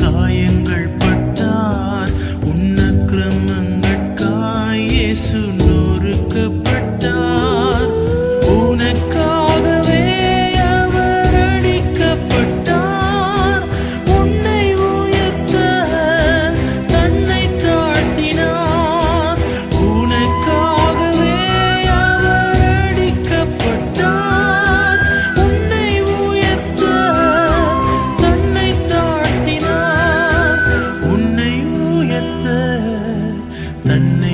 காயங்கள் நன்மை